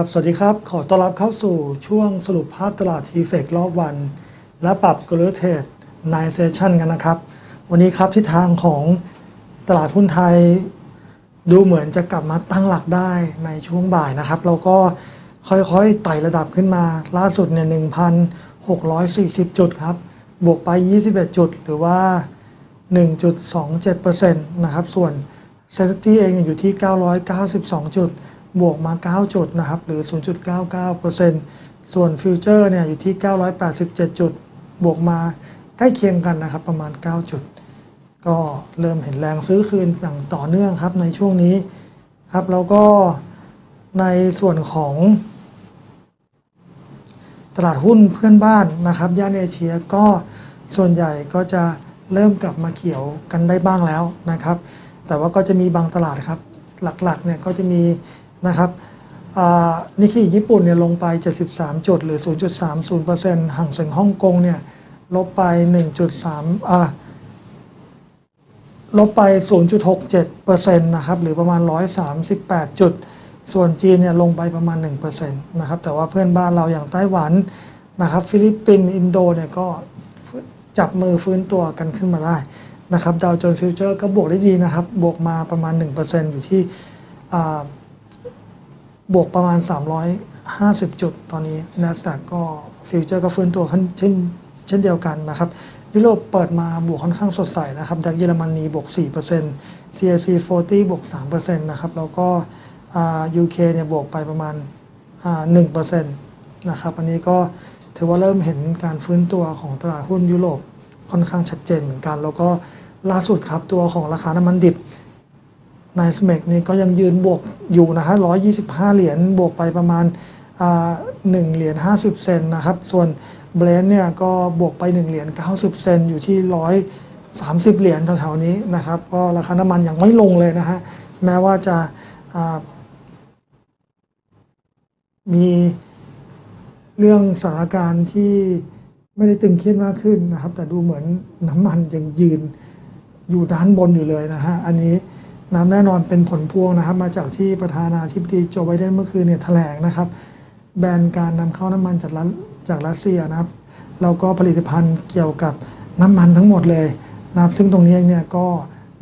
ครับ สวัสดีครับ ขอต้อนรับเข้าสู่ช่วงสรุปภาพตลาดทีเฟกรอบวัน และปรับกลยุทธ์เทรดในเซสชันกันนะครับ วันนี้ครับทิศทางของตลาดหุ้นไทย ดูเหมือนจะกลับมาตั้งหลักได้ในช่วงบ่ายนะครับแล้วก็ค่อยๆไต่ระดับขึ้นมา ล่าสุดเนี่ย1,640 จุดครับ บวกไป 21 จุด หรือว่า 1.27%นะครับ ส่วน s e f t y เองเนี่ยอยู่ที่ 992 จุด บวกมา 9 จุดนะครับ หรือ 0.99%ส่วนฟิวเจอร์เนี่ยอยู่ที่ 987 จุด บวกมาใกล้เคียงกันนะครับ ประมาณ 9 จุด ก็เริ่มเห็นแรงซื้อคืนอย่างต่อเนื่องครับในช่วงนี้ครับ แล้วก็ในส่วนของตลาดหุ้นเพื่อนบ้านนะครับย่านเอเชียก็ส่วนใหญ่ก็จะเริ่มกลับมาเขียวกันได้บ้างแล้วนะครับ แต่ว่าก็จะมีบางตลาดครับ หลักๆเนี่ยก็จะมี นะครับนิกเกิญี่ปุ่นเนี่ยลงไป 73 จุด หรือ 0.30%ห่างเสียงฮ่องกงเนี่ยลบไป 1.3อ่าลบไป 0.67%นะครับ หรือประมาณ 138 จุด ส่วนจีนเนี่ยลงไปประมาณ 1%นะครับ แต่ว่าเพื่อนบ้านเราอย่างไต้หวันนะครับ ฟิลิปปินส์อินโดเนี่ยก็จับมือฟื้นตัวกันขึ้นมาได้นะครับ ดาวโจนส์ฟิวเจอร์ก็บวกได้ดีนะครับ บวกมาประมาณ 1%อยู่ที่ บวกประมาณ 350 จุดตอนนี้ NASDAQ ก็ฟิวเจอร์ก็ฟื้นตัวขึ้นเช่นเช่นเดียวกันนะครับยุโรปเปิดมาบวกค่อนข้างสดใสนะครับดักเยอรมนีบวก 4% CAC 40 บวก 3%นะครับแล้วก็ UK เนี่ยบวกไปประมาณ 1%นะครับอันนี้ก็ถือว่าเริ่มเห็นการฟื้นตัวของตลาดหุ้นยุโรปค่อนข้างชัดเจนเหมือนกัน แล้วก็ล่าสุดครับตัวของราคาน้ำมันดิบ ในสเมกนี่ก็ยังยืนบวกอยู่นะฮะ125เหรียญบวกไปประมาณหนึ่งเหรียญ50เซนนะครับ ส่วนเบรนเนี่ยก็บวกไป1เหรียญ90เซนอยู่ที่130เหรียญแถวๆนี้นะครับ ก็ราคาน้ำมันยังไม่ลงเลยนะฮะ แม้ว่าจะมีเรื่องสถานการณ์ที่ไม่ได้ตึงเครียดมากขึ้นนะครับ แต่ดูเหมือนน้ำมันยังยืนอยู่ด้านบนอยู่เลยนะฮะ อันนี้ น้ำแน่นอนเป็นผลพวงนะครับ มาจากที่ประธานาธิบดีโจไบเดนเมื่อคืนเนี่ยแถลงนะครับ แบนการนำเข้าน้ำมันจากรัสจากรัสเซียนะครับแล้วก็ผลิตภัณฑ์เกี่ยวกับน้ำมันทั้งหมดเลยนะครับซึ่งตรงนี้เนี่ยก็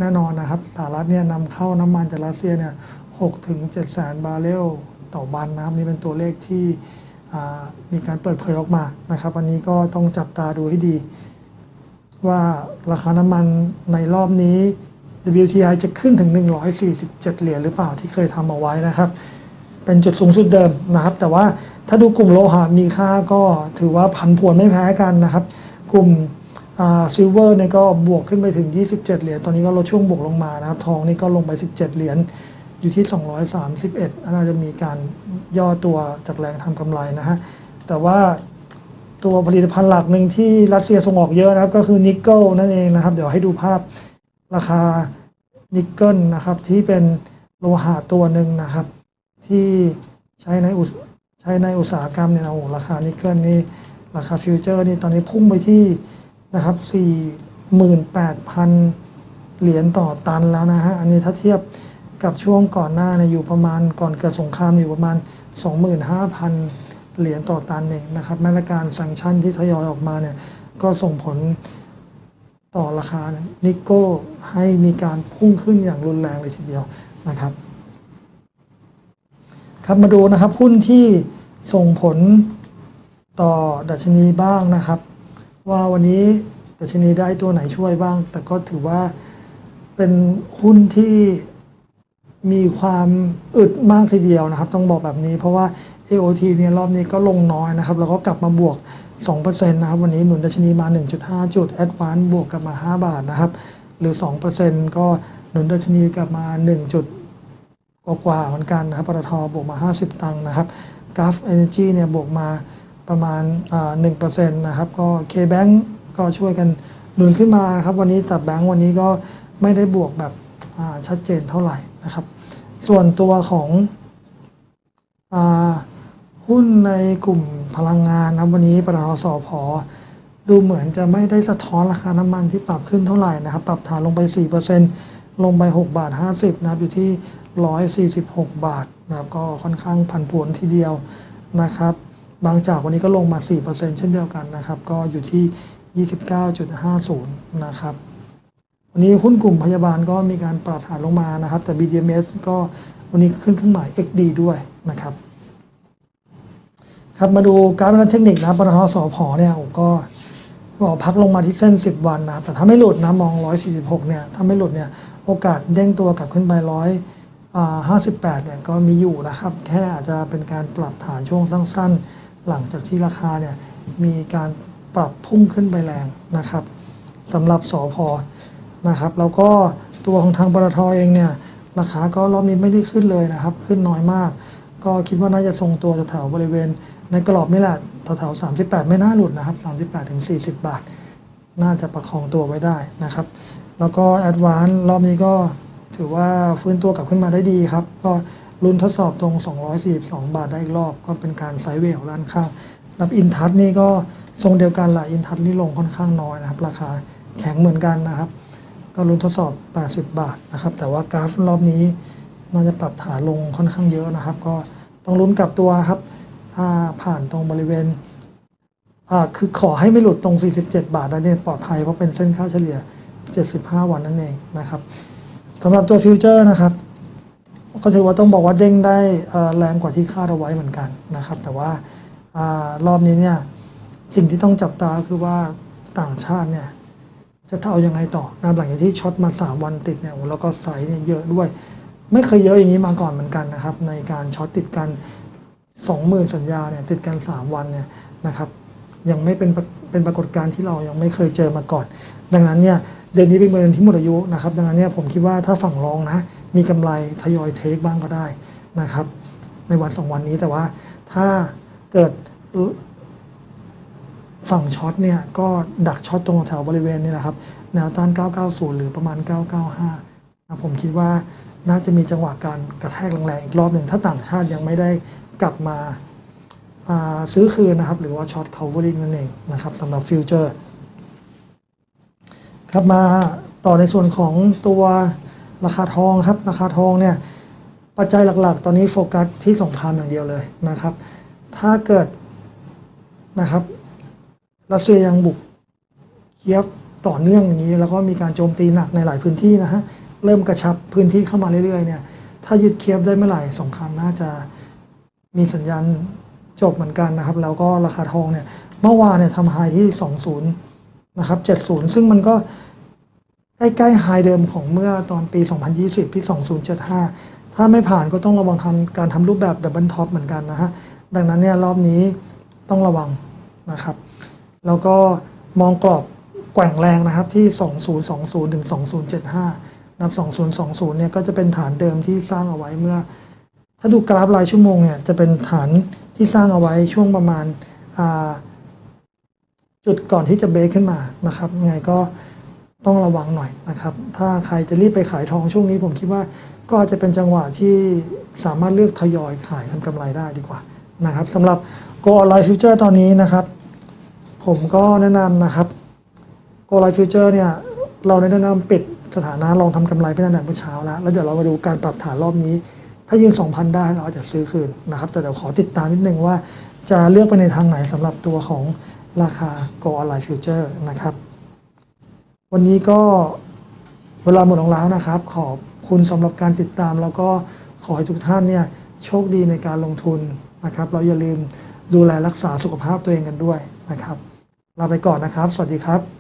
แน่นอนนะครับสหรัฐเนี่ยนำเข้าน้ำมันจากรัสเซียเนี่ยหกถึงเจ็ดแสนบาร์เรลต่อวันนะครับนี่เป็นตัวเลขที่มีการเปิดเผยออกมานะครับวันนี้ก็ต้องจับตาดูให้ดี ว่าราคาน้ำมันในรอบนี้ WTI จะขึ้นถึง 147 เหรียญหรือเปล่าที่เคยทำเอาไว้นะครับ เป็นจุดสูงสุดเดิมนะครับ แต่ว่าถ้าดูกลุ่มโลหะมีค่าก็ถือว่าผันผวนไม่แพ้กันนะครับ กลุ่มซิลเวอร์เนี่ยก็บวกขึ้นไปถึง 27 เหรียญ ตอนนี้ก็ลดช่วงบวกลงมานะครับ ทองนี่ก็ลงไป 17 เหรียญ อยู่ที่ 231น่าจะมีการย่อตัวจากแรงทำกำไรนะฮะ แต่ว่าตัวผลิตภัณฑ์หลักหนึ่งที่รัสเซียส่งออกเยอะนะครับ ก็คือนิกเกิลนั่นเองนะครับ เดี๋ยวให้ดูภาพ ราคานิกเกิลนะครับที่เป็นโลหะตัวหนึ่งนะครับ ที่ใช้ในอุตใช้ในอุตสาหกรรมเนี่ยโอ้ราคานิกเกิลนี่ราคาฟิวเจอร์นี่ตอนนี้พุ่งไปที่นะครับ 48,000 เหรียญต่อตันแล้วนะฮะอันนี้ถ้าเทียบกับช่วงก่อนหน้าเนี่ยอยู่ประมาณก่อนเกิดสงครามอยู่ประมาณ 25,000 เหรียญต่อตันเองนะครับมาตรการสังชั่นที่ทยอยออกมาเนี่ยก็ส่งผล ต่อราคานิโก้ให้มีการพุ่งขึ้นอย่างรุนแรงเลยทีเดียวนะครับ ครับมาดูนะครับหุ้นที่ส่งผลต่อดัชนีบ้างนะครับ ว่าวันนี้ดัชนีได้ตัวไหนช่วยบ้าง แต่ก็ถือว่าเป็นหุ้นที่มีความอึดมากทีเดียวนะครับ ต้องบอกแบบนี้เพราะว่า AOT เนี่ยรอบนี้ก็ลงน้อยนะครับ แล้วก็กลับมาบวก 2%นะครับวันนี้หนุนดัชนีมา 1.5 จุด a d v a n c e บวกกลับมา 5 บาทนะครับ หรือ 2%ก็หนุนดัชนีกลับมา 1 จุดกว่าเหมือนกันนะครับปตทบวกมา 50 ตังค์นะครับกราฟเอเนจีเนี่ยบวกมาประมาณ1%นต์นะครับก็ K-Bank ก็ช่วยกันหนุนขึ้นมาครับวันนี้แต่แบงก์วันนี้ก็ไม่ได้บวกแบบชัดเจนเท่าไหร่นะครับ ส่วนตัวของหุ้นในกลุ่ม พลังงานนะวันนี้ปตทสพดูเหมือนจะไม่ได้สะท้อนราคาน้ำมันที่ปรับขึ้นเท่าไหร่นะครับ ปรับฐานลงไป 4%ลงไป 6 บาท 50 นะครับ อยู่ที่ 146 บาทนะครับ ก็ค่อนข้างผันผวนทีเดียวนะครับ บางจากวันนี้ก็ลงมา 4%เช่นเดียวกันนะครับ ก็อยู่ที่ 29.50 นะครับ วันนี้หุ้นกลุ่มพยาบาลก็มีการปรับฐานลงมานะครับ แต่ BDMs ก็วันนี้ขึ้นเครื่องหมาย XD ด้วยนะครับ ครับมาดูกราฟนันเทคนิคนะปตทสพเนี่ยผมก็บอกพักลงมาที่เส้น 10 วันนะแต่ถ้าไม่หลุดนะมอง 146 เนี่ยถ้าไม่หลุดเนี่ยโอกาสเด้งตัวกลับขึ้นไปร้อยห้าสิบแปดเนี่ยก็มีอยู่นะครับ แค่อาจจะเป็นการปรับฐานช่วงสั้นๆ หลังจากที่ราคาเนี่ยมีการปรับพุ่งขึ้นไปแรงนะครับสำหรับสอพอนะครับ แล้วก็ตัวของทางปตทเองเนี่ยราคาก็รอบนี้ไม่ได้ขึ้นเลยนะครับ ขึ้นน้อยมาก ก็คิดว่าน่าจะทรงตัวแถวบริเวณในกรอบนี่แหละแถวๆ38 ไม่น่าหลุดนะครับ 38ถึง40 บาท น่าจะประคองตัวไว้ได้นะครับ แล้วก็แอดวานรอบนี้ก็ถือว่าฟื้นตัวกลับขึ้นมาได้ดีครับ ก็ลุ้นทดสอบตรง 242 บาทได้อีกรอบ ก็เป็นการไซด์เวลด้านข้างรับอินทัศนี่ก็ทรงเดียวกันแหละอินทัศนี่ลงค่อนข้างน้อยนะครับ ราคาแข็งเหมือนกันนะครับ ก็ลุ้นทดสอบ 80 บาทนะครับ แต่ว่ากราฟรอบนี้ น่าจะปรับฐานลงค่อนข้างเยอะนะครับ ก็ต้องลุ้นกับตัวนะครับถ้าผ่านตรงบริเวณอ่าคือขอให้ไม่หลุดตรง 47 บาทนะเนี่ยปลอดภัยเพราะเป็นเส้นค่าเฉลี่ย 75 วันนั่นเองนะครับสำหรับตัวฟิวเจอร์นะครับ ก็ถือว่าต้องบอกว่าเด้งได้แรงกว่าที่คาดเอาไว้เหมือนกันนะครับ แต่ว่าอรอบนี้เนี่ยสิ่งที่ต้องจับตาคือว่าต่างชาติเนี่ย จะเอายังไงต่อนะหลังจากที่ช็อตมา 3 วันติดเนี่ยแล้วก็ไซส์เนี่ยเยอะด้วย ไม่เคยเยอะอย่างนี้มาก่อนเหมือนกันนะครับ ในการช็อตติดกัน20,000สัญญาเนี่ยติดกัน 3 วันเนี่ยนะครับยังไม่เป็นเป็นปรากฏการณ์ที่เรายังไม่เคยเจอมาก่อน ดังนั้นเนี่ยเดือนนี้เป็นเดือนที่หมดอายุนะครับ ดังนั้นเนี่ยผมคิดว่าถ้าฝั่งรองนะมีกำไรทยอยเทคบ้างก็ได้นะครับ ในวันสองวันนี้แต่ว่าถ้าเกิดฝั่งช็อตเนี่ยก็ดักช็อตตรงแถวบริเวณนี้แหละครับแนวต้าน 990 หรือประมาณ 995นะผมคิดว่า น่าจะมีจังหวะการกระแทกแรงๆอีกรอบหนึ่งถ้าต่างชาติยังไม่ได้กลับมาาซื้อคืนนะครับ หรือว่าช็อต covering นั่นเองนะครับสำหรับฟิวเจอร์ครับมาต่อในส่วนของตัวราคาทองครับ ราคาทองเนี่ยปัจจัยหลักๆ ตอนนี้โฟกัสที่สงครามอย่างเดียวเลยนะครับ ถ้าเกิดนะครับรัสเซียยังบุกเคียฟต่อเนื่องอย่างนี้ แล้วก็มีการโจมตีหนักในหลายพื้นที่นะฮะ เริ่มกระชับพื้นที่เข้ามาเรื่อยๆเนี่ยถ้ายึดเคียฟได้เมื่อไหร่สงครามน่าจะมีสัญญาณจบเหมือนกันนะครับ แล้วก็ราคาทองเนี่ยเมื่อวานเนี่ยทำไฮที่ 20 นะครับ 70 ซึ่งมันก็ใกล้ๆไฮเดิมของเมื่อตอนปี 2020 ที่ 2075 ถ้าไม่ผ่านก็ต้องระวังทำการทำรูปแบบดับเบิลท็อปเหมือนกันนะฮะ ดังนั้นเนี่ยรอบนี้ต้องระวังนะครับ แล้วก็มองกรอบแกว่งแรงนะครับที่ 2020 ถึง 2075 นับ2020เนี่ยก็จะเป็นฐานเดิมที่สร้างเอาไว้เมื่อ ถ้าดูกราฟรายชั่วโมงเนี่ยจะเป็นฐานที่สร้างเอาไว้ช่วงประมาณจุดก่อนที่จะเบรกขึ้นมานะครับยังไงก็ต้องระวังหน่อยนะครับ ถ้าใครจะรีบไปขายทองช่วงนี้ผมคิดว่าก็าจจะเป็นจังหวะที่สามารถเลือกทยอยขายทำกำไรได้ดีกว่านะครับสำหรับ Go Online Future ตอนนี้นะครับ ผมก็แนะนำนะครับ Go Online Future เนี่ย เราแนะนำปิด สถานะลองทำกำไรไปตั้งแต่เมื่อเช้าแล้วแล้วเดี๋ยวเรามาดูการปรับฐานรอบนี้ ถ้ายืน2,000 ได้เราอาจจะซื้อคืนนะครับ แต่เดี๋ยวขอติดตามนิดนึงว่า จะเลือกไปในทางไหนสำหรับตัวของราคา Go Online Future นะครับ วันนี้ก็เวลาหมดลงแล้วนะครับ ขอบคุณสำหรับการติดตาม แล้วก็ขอให้ทุกท่านเนี่ยโชคดีในการลงทุนนะครับ เราอย่าลืมดูแลรักษาสุขภาพตัวเองกันด้วยนะครับลาไปก่อนนะครับ สวัสดีครับ